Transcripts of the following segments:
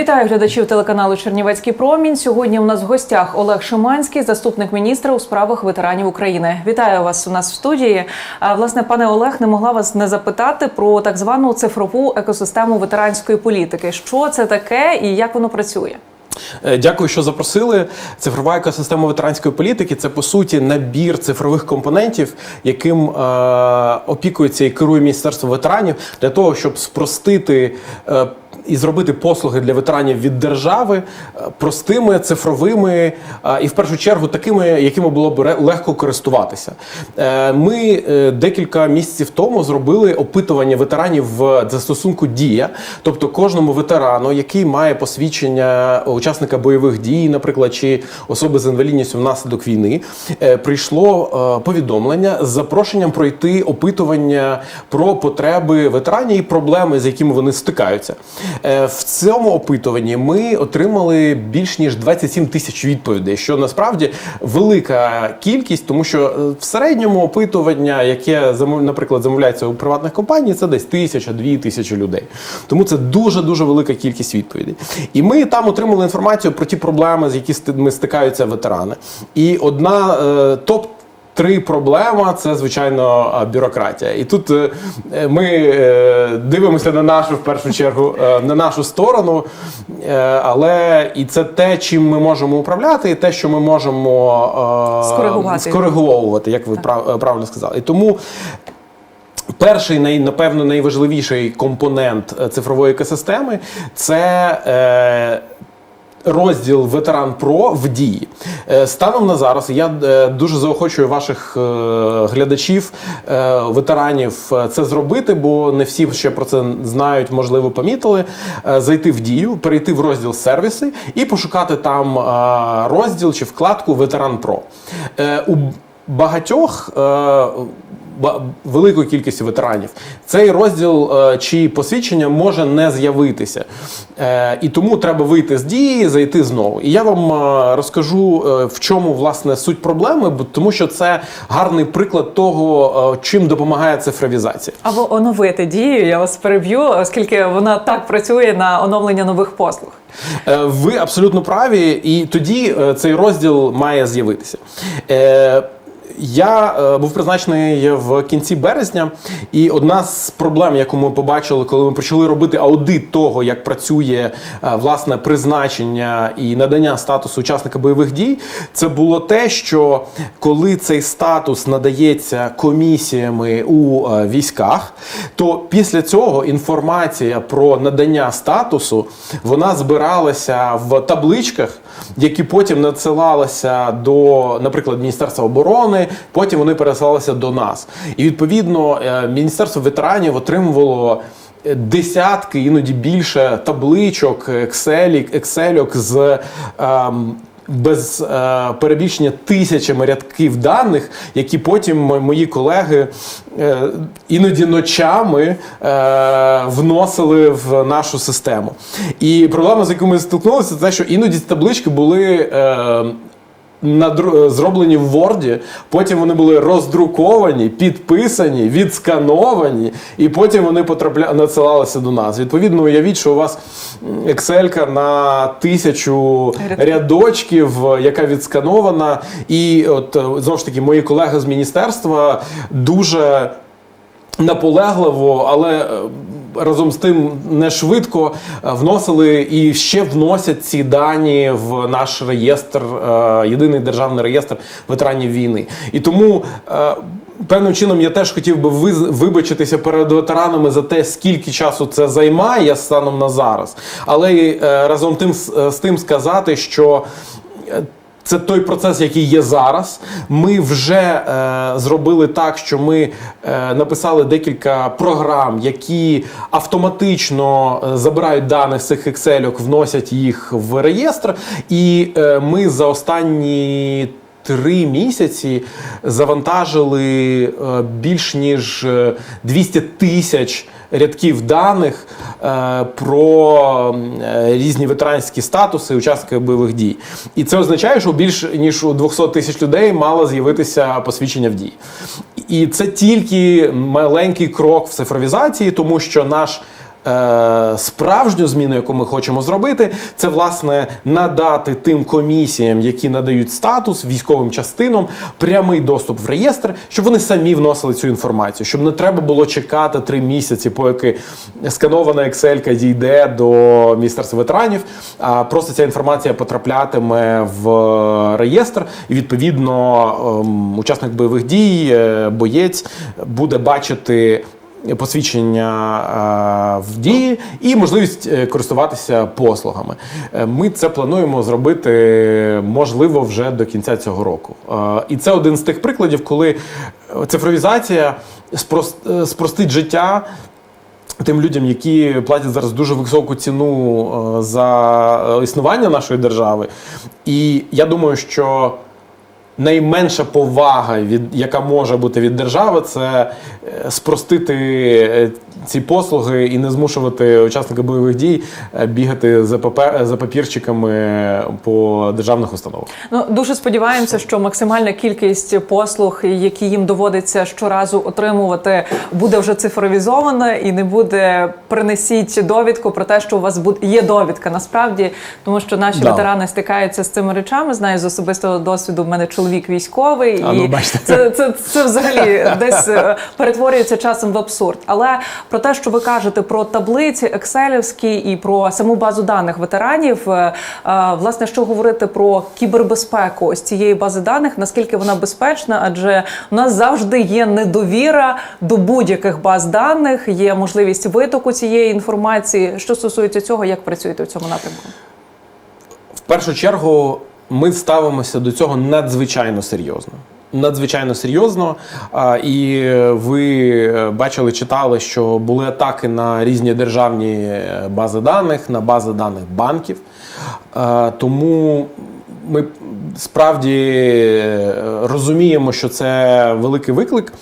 Вітаю глядачів телеканалу Чернівецький промінь. Сьогодні у нас в гостях Олег Шиманський, заступник міністра у справах ветеранів України. Вітаю вас у нас в студії. Власне, пане Олег, не могла вас не запитати про так звану цифрову екосистему ветеранської політики. Що це таке і як воно працює? Е, Дякую, що запросили. Цифрова екосистема ветеранської політики це по суті набір цифрових компонентів, яким е, опікується і керує міністерство ветеранів для того, щоб спростити. Е, і зробити послуги для ветеранів від держави е, простими, цифровими е, і в першу чергу такими, якими було б легко користуватися. Е, Ми декілька місяців тому зробили опитування ветеранів в застосунку Дія, тобто кожному ветерану, який має посвідчення учасника бойових дій, наприклад, чи особи з інвалідністю внаслідок війни, прийшло повідомлення з запрошенням пройти опитування про потреби ветеранів і проблеми, з якими вони стикаються. Е, В цьому опитуванні ми отримали більш ніж 27 тисяч відповідей, що насправді велика кількість, тому що е, в середньому опитування, яке наприклад, замовляється у приватних компаній, це десь тисяча, дві тисячі людей. Тому це дуже дуже велика кількість відповідей. І ми там отримали інформацію про ті проблеми, з які сти- стикаються ветерани. І одна е, топ. Три проблема це звичайно бюрократія, і тут е, е, ми е, дивимося на нашу в першу чергу на нашу сторону, але і це те, чим ми можемо управляти, і те, що ми можемо Скоригувати. скориговувати, як ви е, правильно сказали. І тому Перший, напевно, найважливіший компонент цифрової екосистеми це е, розділ Ветеран Про в дії. Е, станом на зараз я е, дуже заохочую ваших е, глядачів, ветеранів це зробити, бо не всі ще про це знають, можливо, помітили. Зайти в дію, перейти в розділ сервіси і пошукати там розділ чи вкладку Ветеран Про. У багатьох. Великої кількості ветеранів цей розділ е, чи посвідчення може не з'явитися. Е, І тому треба вийти з дії, зайти знову. І я вам е, розкажу, в чому власне суть проблеми, тому що це гарний приклад того, чим допомагає цифровізація. Або оновити дію. Я вас переб'ю, оскільки вона так працює на оновлення нових послуг. Ви абсолютно праві, і тоді цей розділ має з'явитися. Я е, був призначений в кінці березня, і одна з проблем, яку ми побачили, коли ми почали робити аудит того, як працює е, власне призначення і надання статусу учасника бойових дій, це було те, що коли цей статус надається комісіями у е, військах, то після цього інформація про надання статусу вона збиралася в табличках, які потім надсилалися до, наприклад, Міністерства оборони, потім вони пересилалися до нас. І відповідно е, Міністерство ветеранів отримувало. е, Десятки, іноді більше табличок, екселік, Excel з ем, без е, перебільшення тисячами рядків даних, які потім мої колеги е, іноді ночами е, вносили в нашу систему. І проблема, з якою ми стикнулися, це те, що іноді таблички були. Е, надр- зроблені в Word, потім вони були роздруковані, підписані, відскановані, і потім вони потрапля... надсилалися до нас. Відповідно, уявіть, що у вас Excel на тисячу рядочків, яка відсканована. І от е, знову ж таки, мої колеги з міністерства дуже наполегливо, але е, разом з тим не швидко е, вносили і ще вносять ці дані в наш реєстр, е, єдиний державний реєстр ветеранів війни. І тому. е, Певним чином я теж хотів би вибачитися перед ветеранами за те, скільки часу це займає станом на зараз. Але разом тим з, тим сказати, що це той процес, який є зараз. Ми вже е, зробили так, що ми е, написали декілька програм, які автоматично е, забирають дані з цих Excel, вносять їх в реєстр. І е, ми за останні три місяці завантажили е, більш ніж е, 200 тисяч рядків даних е, про е, різні ветеранські статуси учасників бойових дій. І це означає, що більш ніж у 200 тисяч людей мало з'явитися посвідчення в дії. І це тільки маленький крок в цифровізації, тому що наш Е, справжню зміну, яку ми хочемо зробити, це власне надати тим комісіям, які надають статус військовим частинам, прямий доступ в реєстр, щоб вони самі вносили цю інформацію, щоб не треба було чекати три місяці, поки сканована Excel дійде до міністерства ветеранів. А просто ця інформація потраплятиме в реєстр, і відповідно ем, учасник бойових дій, е, боєць буде бачити посвідчення е, в дії і можливість е, користуватися послугами. Е, Ми це плануємо зробити можливо вже до кінця цього року. І це один з тих прикладів, коли цифровізація спростить життя. Тим людям, які платять зараз дуже високу ціну за існування нашої держави. І я думаю, що найменша повага, від, яка може бути від держави, це е, спростити е, ці послуги і не змушувати учасника бойових дій е, бігати за, папе- за папірчиками по державних установах. Ну дуже сподіваємося, що максимальна кількість послуг, які їм доводиться щоразу отримувати, буде вже цифровізована і не буде принесіть довідку про те, що у вас буде є довідка насправді, тому що наші Да. ветерани стикаються з цими речами. Знаю з особистого досвіду. в мене чоловік військовий, А, ну, і бачите. це, це, це взагалі десь е, перетворюється часом в абсурд. Але про те, що ви кажете про таблиці екселівські і про саму базу даних ветеранів, е, е, власне, що говорити про кібербезпеку ось цієї бази даних, наскільки вона безпечна, адже у нас завжди є недовіра до будь-яких баз даних, є можливість витоку цієї інформації. Що стосується цього, як працюєте в цьому напрямку? В першу чергу ми ставимося до цього надзвичайно серйозно. Надзвичайно серйозно. І ви бачили, читали, що були атаки на різні державні бази даних, на бази даних банків. Тому ми справді е, розуміємо, що це великий виклик.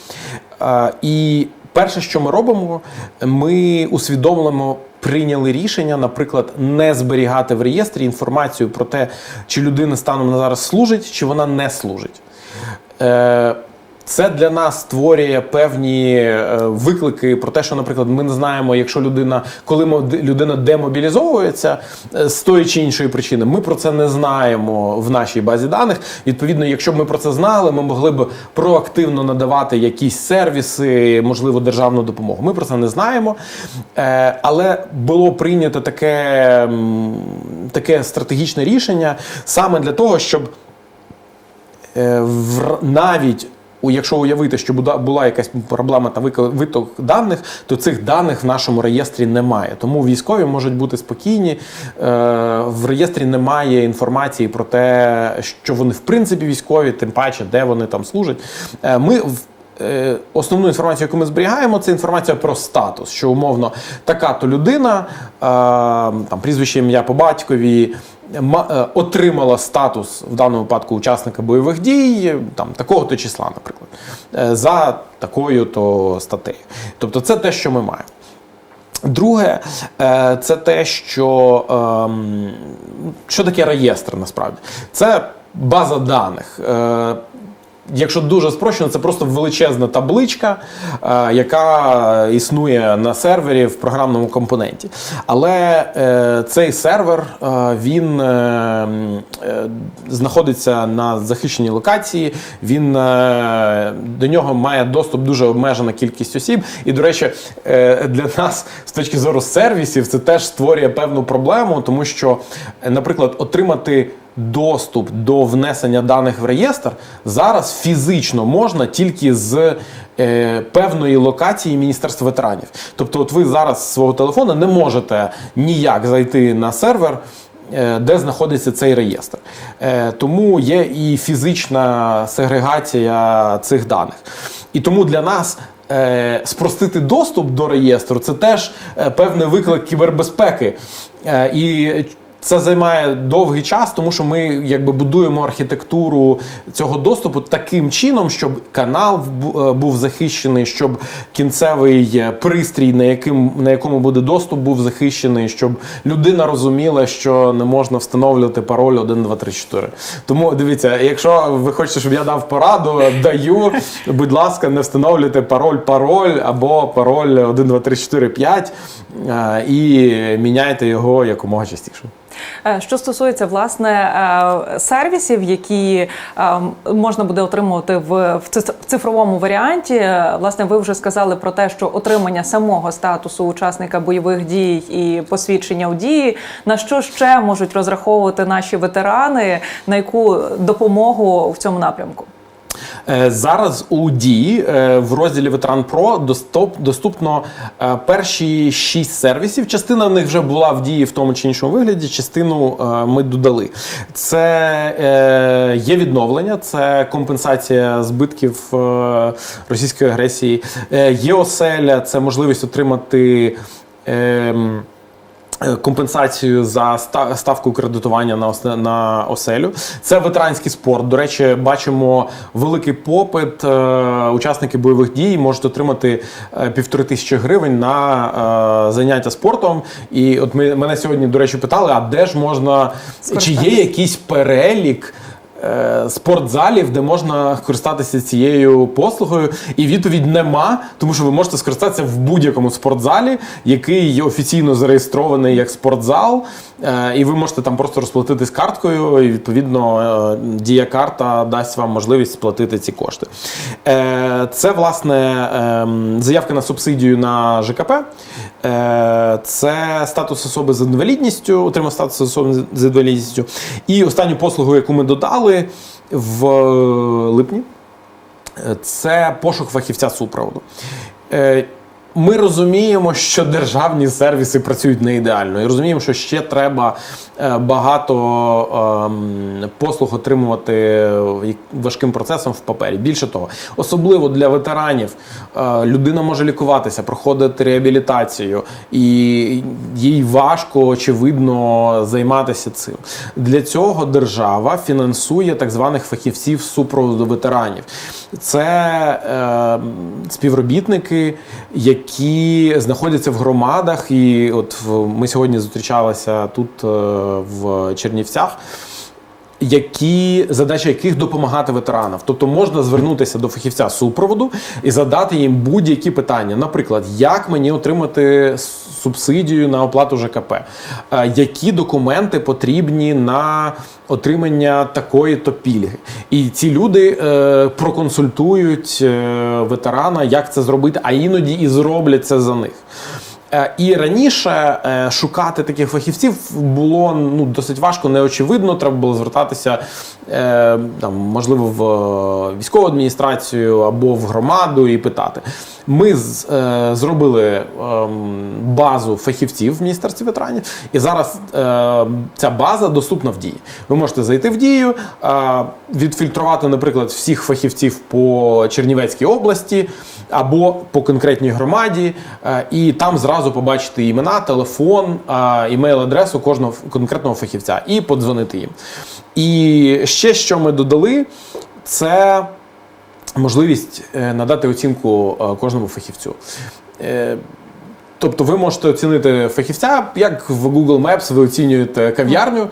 І перше, що ми робимо, ми усвідомлюємо. Прийняли рішення, наприклад, не зберігати в реєстрі інформацію про те, чи людина станом на зараз служить, чи вона не служить. Е, Це для нас створює певні е, виклики про те, що, наприклад, ми не знаємо, якщо людина, коли людина демобілізовується е, з тої чи іншої причини, ми про це не знаємо в нашій базі даних. Відповідно, якщо б ми про це знали, ми могли б проактивно надавати якісь сервіси, можливо, державну допомогу. Ми про це не знаємо. Е, Але було прийнято таке, таке стратегічне рішення саме для того, щоб навіть якщо уявити, що була якась проблема та виток даних, то цих даних в нашому реєстрі немає. Тому військові можуть бути спокійні. Е, В реєстрі немає інформації про те, що вони в принципі військові, тим паче, де вони там служать. Е, Ми в Основну інформацію, яку ми зберігаємо, це інформація про статус, що умовно така-то людина, е, там прізвище ім'я по батькові, е, отримала статус в даному випадку учасника бойових дій, там такого-то числа, наприклад, е, за такою-то статтею. Тобто, це те, що ми маємо. Друге, е, це те, що ем, що таке реєстр насправді? Це база даних. Якщо дуже спрощено, це просто величезна табличка, е, яка існує на сервері в програмному компоненті. Але е, цей сервер е, він знаходиться на захищеній локації. Він до нього має доступ дуже обмежена кількість осіб. І, до речі, для нас з точки зору сервісів це теж створює певну проблему, тому що, наприклад, отримати доступ до внесення даних в реєстр зараз фізично можна тільки з е, певної локації Міністерства ветеранів. Тобто, от ви зараз з свого телефона не можете ніяк зайти на сервер. е, Де знаходиться цей реєстр, Е, тому є і фізична сегрегація цих даних. І тому для нас е, спростити доступ до реєстру це теж певний виклик кібербезпеки. І Це займає довгий час, тому що ми якби будуємо архітектуру цього доступу таким чином, щоб канал е, був захищений, щоб кінцевий е, пристрій, на яким на якому буде доступ, був захищений, щоб людина розуміла, що не можна встановлювати пароль 1, 2, 3, 4. Тому дивіться, якщо ви хочете, щоб я дав пораду, даю, будь ласка, не встановлюйте пароль, пароль або пароль 1, 2, 3, 4, 5 е, і міняйте його якомога частіше. Е, Що стосується власне е, сервісів, які е, можна буде отримувати в цифровому варіанті, власне, ви вже сказали про те, що отримання самого статусу учасника бойових дій і посвідчення у дії, на що ще можуть розраховувати наші ветерани, на яку допомогу в цьому напрямку? Е, Зараз у дії е, в розділі Ветеран Про доступ, доступно е, перші шість сервісів. Частина в них вже була в дії в тому чи іншому вигляді, частину ми додали. Це є відновлення, це компенсація збитків російської агресії. Є оселя, це можливість отримати. Е, Компенсацію за ста- ставку кредитування на на оселю. Це ветеранський спорт. До речі, бачимо великий попит. Е, Учасники бойових дій можуть отримати е, півтори тисячі гривень на заняття спортом. І от ми мене сьогодні, до речі, питали: а де ж можна чи є якийсь перелік? Е, Спортзалів, де можна користатися цією послугою, і відповідь нема, тому що ви можете скористатися в будь-якому спортзалі, який є офіційно зареєстрований як спортзал, е, і ви можете там просто розплатитись карткою, і відповідно е, дія карта дасть вам можливість сплатити ці кошти. Це власне ем, заявка на субсидію на ЖКП. Це статус особи з інвалідністю, отримав статус особи з інвалідністю. І останню послугу, яку ми додали в липні, е, це пошук фахівця супроводу. Е, Ми розуміємо, що державні сервіси працюють не ідеально, і розуміємо, що ще треба е, багато ем, послуг отримувати важким процесом в папері. Більше того, особливо для ветеранів, е, людина може лікуватися, проходити реабілітацію, і їй важко, очевидно, займатися цим. Для цього держава фінансує так званих фахівців супроводу ветеранів. Це е, співробітники, які знаходяться в громадах. І от ми сьогодні зустрічалися тут е, в Чернівцях. Які задача яких допомагати ветеранам, тобто можна звернутися до фахівця супроводу і задати їм будь-які питання. Наприклад, як мені отримати субсидію на оплату ЖКП, Е, які документи потрібні на отримання такої то пільги. І ці люди е, проконсультують е, ветерана, як це зробити, а іноді і зроблять це за них. Е, І раніше е, шукати таких фахівців було ну досить важко, неочевидно. Треба було звертатися е, там, можливо, в військову адміністрацію або в громаду і питати. Ми зробили ем, базу фахівців в міністерстві ветеранів, і зараз ця база доступна в дії. Ви можете зайти в дію, відфільтрувати, наприклад, всіх фахівців по Чернівецькій області або по конкретній громаді, е, і там зразу побачити імена, телефон, е, імейл-адресу кожного конкретного фахівця і подзвонити їм. І ще що ми додали, це можливість е, надати оцінку кожному фахівцю. Тобто ви можете оцінити фахівця, як в Google Maps ви оцінюєте кав'ярню,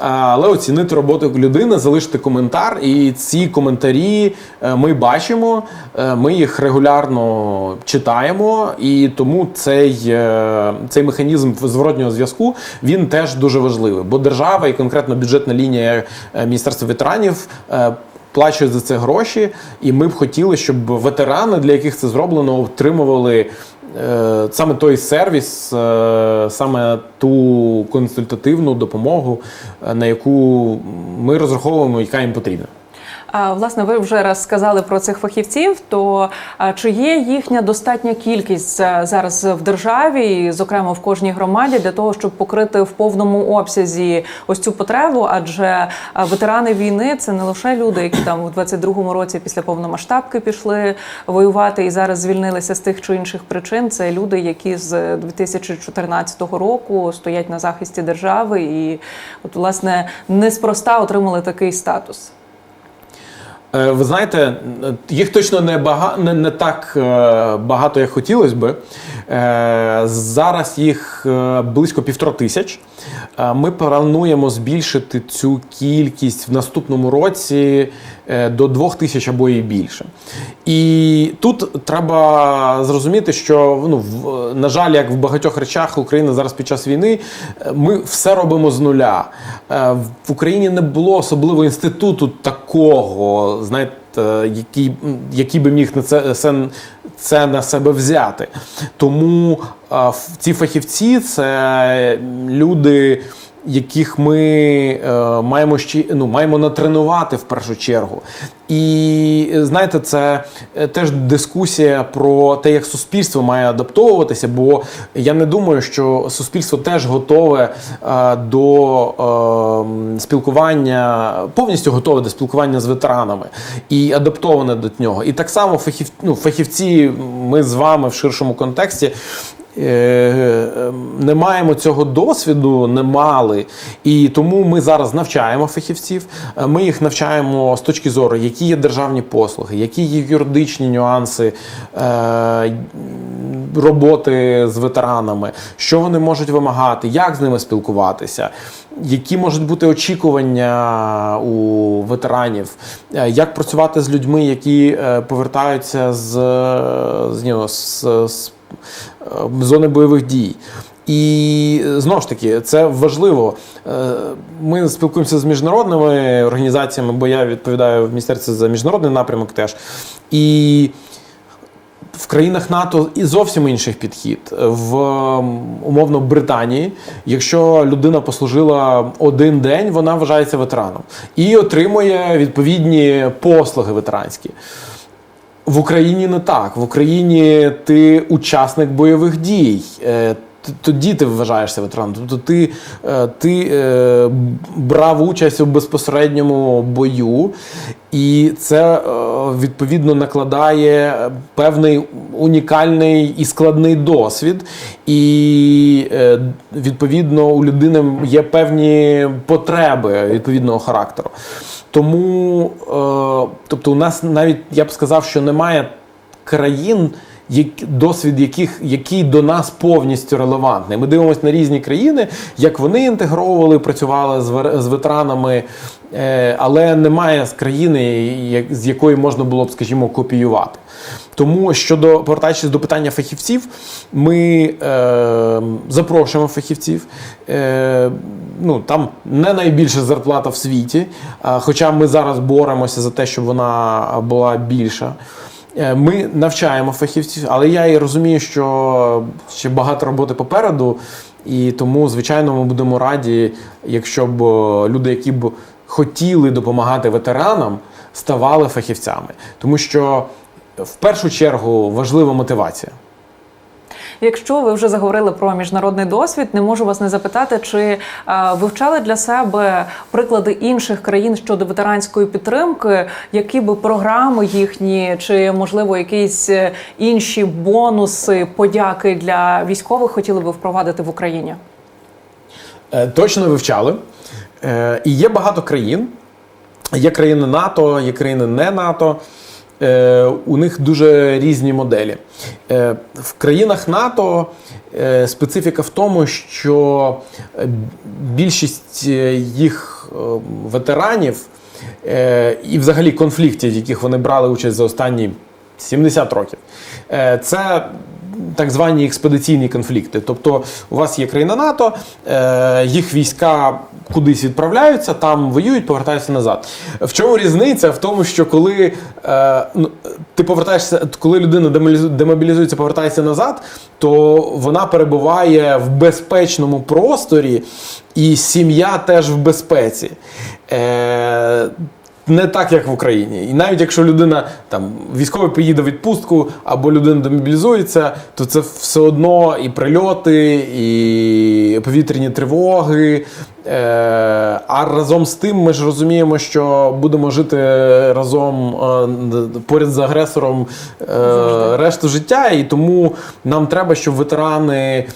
але оцінити роботу людини, залишити коментар. І ці коментарі е, ми бачимо, е, ми їх регулярно читаємо, і тому цей, е, цей механізм зворотнього зв'язку він теж дуже важливий. Бо держава і конкретно бюджетна лінія Міністерства ветеранів. Плачують за це гроші, і ми б хотіли, щоб ветерани, для яких це зроблено, отримували саме той сервіс, е, саме ту консультативну допомогу, е, на яку ми розраховуємо, яка їм потрібна. Власне, ви вже раз сказали про цих фахівців. То чи є їхня достатня кількість е, зараз в державі, зокрема в кожній громаді, для того, щоб покрити в повному обсязі ось цю потребу? Адже ветерани війни це не лише люди, які там у 22-му році після повномасштабки пішли воювати і зараз звільнилися з тих чи інших причин. Це люди, які з 2014 року стоять на захисті держави, і от власне неспроста отримали такий статус. Е, Ви знаєте, їх точно не, бага... не, не так е, багато, як хотілося би. Е, Зараз їх близько півтора тисяч. Е, Ми плануємо збільшити цю кількість в наступному році е, до двох тисяч або і більше. І тут треба зрозуміти, що ну, на жаль, як в багатьох речах Україна зараз під час війни, е, ми все робимо з нуля. В Україні не було особливо інституту такого, знаєте, який, який би міг на це, це, на себе взяти. Тому ці фахівці це люди. Яких ми е, маємо ще ну, маємо натренувати в першу чергу, і знаєте, це е, теж дискусія про те, як суспільство має адаптовуватися. Бо я не думаю, що суспільство теж готове е, до спілкування, повністю готове до спілкування з ветеранами і адаптоване до нього. І так само фахів, ну, фахівці, ми з вами в ширшому контексті. Е, е, Не маємо цього досвіду, не мали, і тому ми зараз навчаємо фахівців. Е, Ми їх навчаємо з точки зору, які є державні послуги, які є юридичні нюанси роботи з ветеранами, що вони можуть вимагати, як з ними спілкуватися, які можуть бути очікування у ветеранів, як працювати з людьми, які повертаються з, з, з, з зони бойових дій. І е, знову ж таки, це важливо. Е, Ми спілкуємося з міжнародними організаціями, бо я відповідаю в міністерстві за міжнародний напрямок теж. І в країнах НАТО і зовсім інший підхід. В умовно Британії, якщо людина послужила один день, вона вважається ветераном і отримує відповідні послуги ветеранські. В Україні не так. В Україні ти учасник бойових дій. Е, Тоді ти вважаєшся ветераном. Тобто ти, е, ти е, брав участь у безпосередньому бою, і це відповідно накладає певний унікальний і складний досвід. І відповідно у людини є певні потреби відповідного характеру. Тому, е, тобто, у нас навіть я б сказав, що немає країн, досвід яких який до нас повністю релевантний. Ми дивимося на різні країни, як вони інтегровували, працювали з, ветеранами, е, але немає з країни, з якої можна було б, скажімо, копіювати. Тому щодо повертаючись до питання фахівців, ми е, запрошуємо фахівців. Е, ну там не найбільша зарплата в світі, а, хоча ми зараз боремося за те, щоб вона була більша. Е, Ми навчаємо фахівців, але я і розумію, що ще багато роботи попереду, і тому, звичайно, ми будемо раді, якщо б е, люди, які б хотіли допомагати ветеранам, ставали фахівцями. Тому що в першу чергу важлива мотивація. Якщо ви вже заговорили про міжнародний досвід, не можу вас не запитати, чи а, вивчали для себе приклади інших країн щодо ветеранської підтримки, які би програми їхні, чи можливо якісь е, інші бонуси, подяки для військових хотіли би впровадити в Україні? Е, Точно вивчали. Е, І є багато країн. Є країни НАТО, є країни не НАТО. Е, У них дуже різні моделі. Е, В країнах НАТО е, специфіка в тому, що більшість їх ветеранів і взагалі конфліктів, в яких вони брали участь за останні 70 років, це так звані експедиційні конфлікти. Тобто, у вас є країна НАТО, е, їх війська кудись відправляються, там воюють, повертаються назад. В чому різниця? В тому, що коли е, ну, ти повертаєшся, коли людина демобілізується, повертається назад, то вона перебуває в безпечному просторі, і сім'я теж в безпеці. Е, не так, як в Україні. І навіть якщо людина там військовий поїде в відпустку або людина демобілізується, то це все одно і прильоти, і повітряні тривоги. Е, а разом з тим ми ж розуміємо, що будемо жити разом е, поряд з агресором е, Завжди. решту життя, і тому нам треба, щоб ветерани,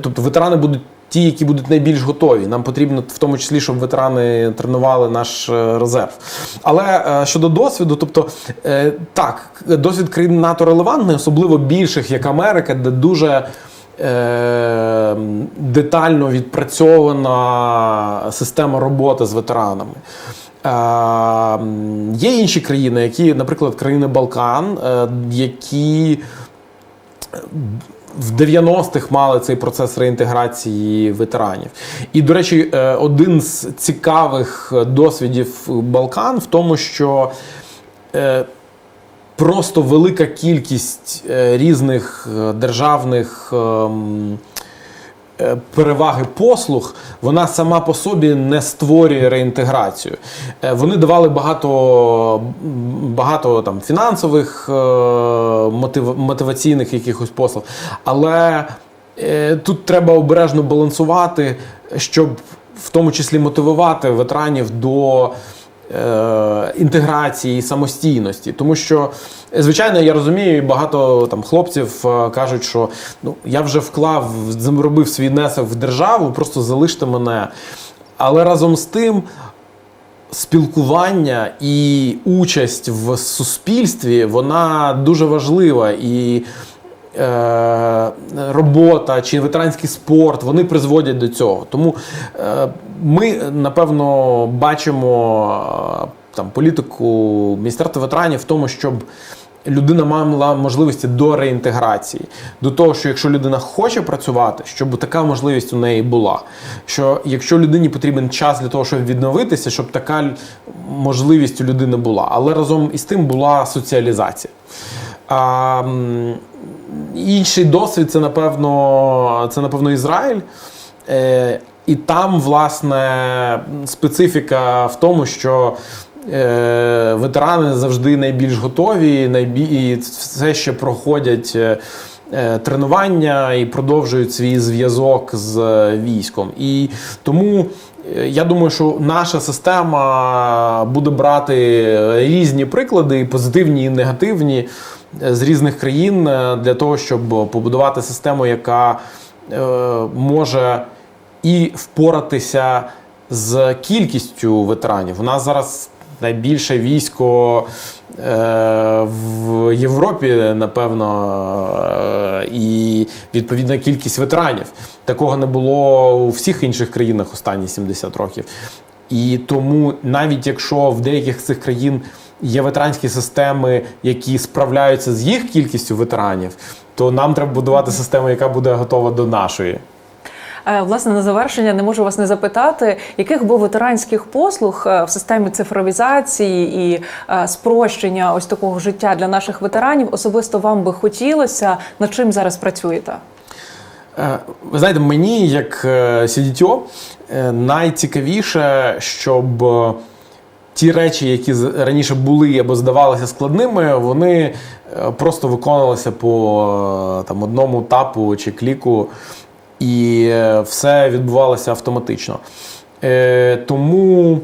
тобто ветерани будуть. Ті, які будуть найбільш готові, нам потрібно в тому числі, щоб ветерани тренували наш е, резерв. Але е, щодо досвіду, тобто е, так, досвід країн НАТО релевантний, особливо більших, як Америка, де дуже детально відпрацьована система роботи з ветеранами. Є інші країни, які, наприклад, країни Балкан, які в 90-х мали цей процес реінтеграції ветеранів. І, до речі, е, один з цікавих досвідів Балкан в тому, що е, просто велика кількість е, різних е, державних. Е, Переваги послуг, вона сама по собі не створює реінтеграцію. Е, Вони давали багато, багато там, фінансових е, мотив, мотиваційних якихось послуг, але тут треба обережно балансувати, щоб в тому числі мотивувати ветеранів до інтеграції і самостійності. Тому що, звичайно, я розумію, багато там хлопців е, кажуть, що ну я вже вклав, зробив свій внесок в державу, просто залиште мене. Але разом з тим. Спілкування і участь в суспільстві вона дуже важлива. І е, робота чи ветеранський спорт вони призводять до цього. Тому е, ми, напевно, бачимо е, там політику Міністерства ветеранів в тому, щоб. Людина мала можливості до реінтеграції, до того, що якщо людина хоче працювати, щоб така можливість у неї була. Що якщо людині потрібен час для того, щоб відновитися, щоб така можливість у людини була. Але разом із тим була соціалізація. А, інший досвід це напевно, це напевно Ізраїль. Е, і там, власне, специфіка в тому, що ветерани завжди найбільш готові, найбі... і все ще проходять е, е, тренування і продовжують свій зв'язок з е, військом. І тому е, я думаю, що наша система буде брати різні приклади, позитивні і негативні е, з різних країн е, для того, щоб побудувати систему, яка е, може і впоратися з кількістю ветеранів. У нас зараз найбільше військо е, в Європі, напевно, е, і відповідна кількість ветеранів. Такого не було у всіх інших країнах останні 70 років. І тому, навіть якщо в деяких з цих країн є ветеранські системи, які справляються з їх кількістю ветеранів, то нам треба будувати систему, яка буде готова до нашої. Е, Власне, на завершення не можу вас не запитати, яких би ветеранських послуг е, в системі цифровізації і е, спрощення ось такого життя для наших ветеранів особисто вам би хотілося, над чим зараз працюєте? Ви знаєте, мені, як е, найцікавіше, щоб ті речі, які раніше були або здавалися складними, вони просто виконувалися по там, одному тапу чи кліку, і е, все відбувалося автоматично. Е, Тому.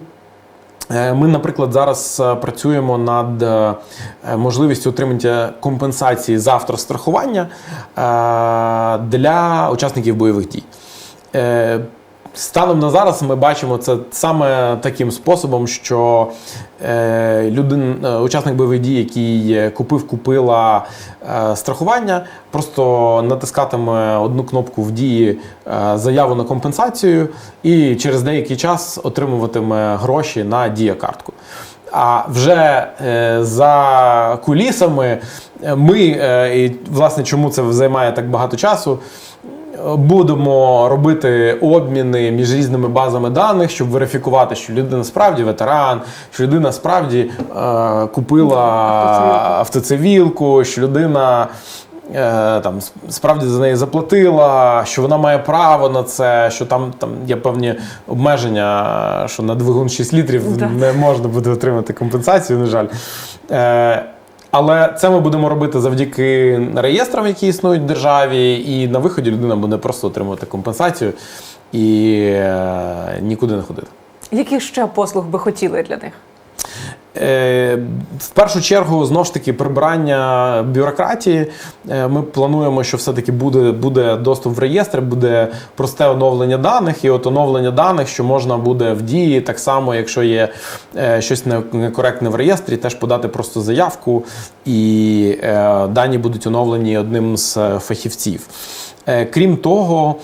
Е, Ми, наприклад, зараз працюємо над можливістю отримання компенсації за авторстрахування е, для учасників бойових дій. Станом на зараз ми бачимо це саме таким способом, що е, людин, е, учасник бойових дій, який купив, купила е, страхування, просто натискатиме одну кнопку в дії заяву на компенсацію, і через деякий час отримуватиме гроші на дія-картку. А вже за кулісами ми, і власне, чому це займає так багато часу, будемо робити обміни між різними базами даних, щоб верифікувати, що людина справді ветеран, що людина справді е, купила автоцивілку, що людина е, там справді за неї заплатила, що вона має право на це, що там, там є певні обмеження, що на двигун 6 літрів Так. не можна буде отримати компенсацію, на жаль. Але це ми будемо робити завдяки реєстрам, які існують в державі, і на виході людина буде просто отримувати компенсацію і е, нікуди не ходити. Яких ще послуг би хотіли для них? Е, В першу чергу, знову ж таки, прибирання бюрократії. Е, Ми плануємо, що все-таки буде, буде доступ в реєстр, буде просте оновлення даних. І от оновлення даних, що можна буде в дії, так само, якщо є е, щось некоректне в реєстрі, теж подати просто заявку, і дані будуть оновлені одним з фахівців. Крім того,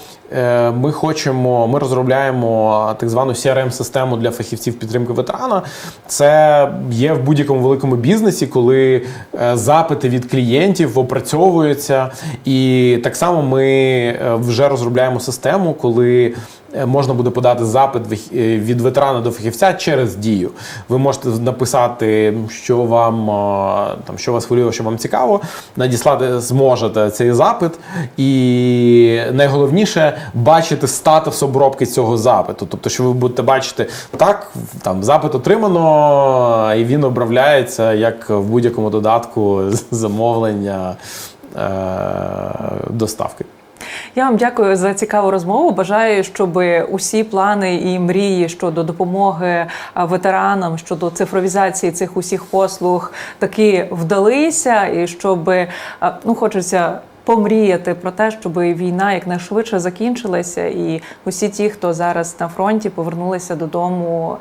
ми хочемо, ми розробляємо так звану CRM-систему для фахівців підтримки ветерана. Це є в будь-якому великому бізнесі, коли е, запити від клієнтів опрацьовуються. І так само ми е, вже розробляємо систему, коли е, можна буде подати запит е, від ветерана до фахівця через дію. Ви можете написати, що вам е, там, що вас хвилює, що вам цікаво, надіслати зможете цей запит, і найголовніше бачити статус обробки цього запиту. Тобто, що ви будете бачити, так, там запит отримано, і він обробляється як в будь-якому додатку замовлення е, доставки. Я вам дякую за цікаву розмову. Бажаю, щоб усі плани і мрії щодо допомоги ветеранам щодо цифровізації цих усіх послуг таки вдалися, і щоб ну хочеться. Помріяти про те, щоб війна якнайшвидше закінчилася, і усі ті, хто зараз на фронті, повернулися додому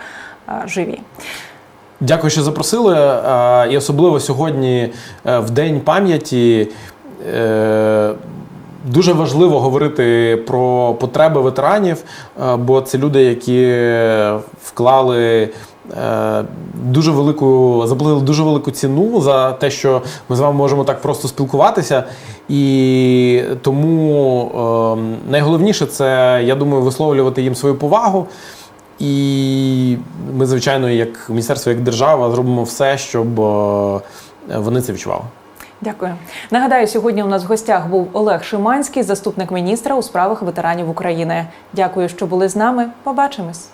живі. Дякую, що запросили. Е, І особливо сьогодні, е, в День пам'яті, е, дуже важливо говорити про потреби ветеранів, е, бо це люди, які вклали. е, Дуже велику заплатили дуже велику ціну за те, що ми з вами можемо так просто спілкуватися. І тому е, найголовніше це, я думаю, висловлювати їм свою повагу. І ми, звичайно, як міністерство, як держава, зробимо все, щоб е, вони це відчували. Дякую. Нагадаю, сьогодні у нас в гостях був Олег Шиманський, заступник міністра у справах ветеранів України. Дякую, що були з нами. Побачимось.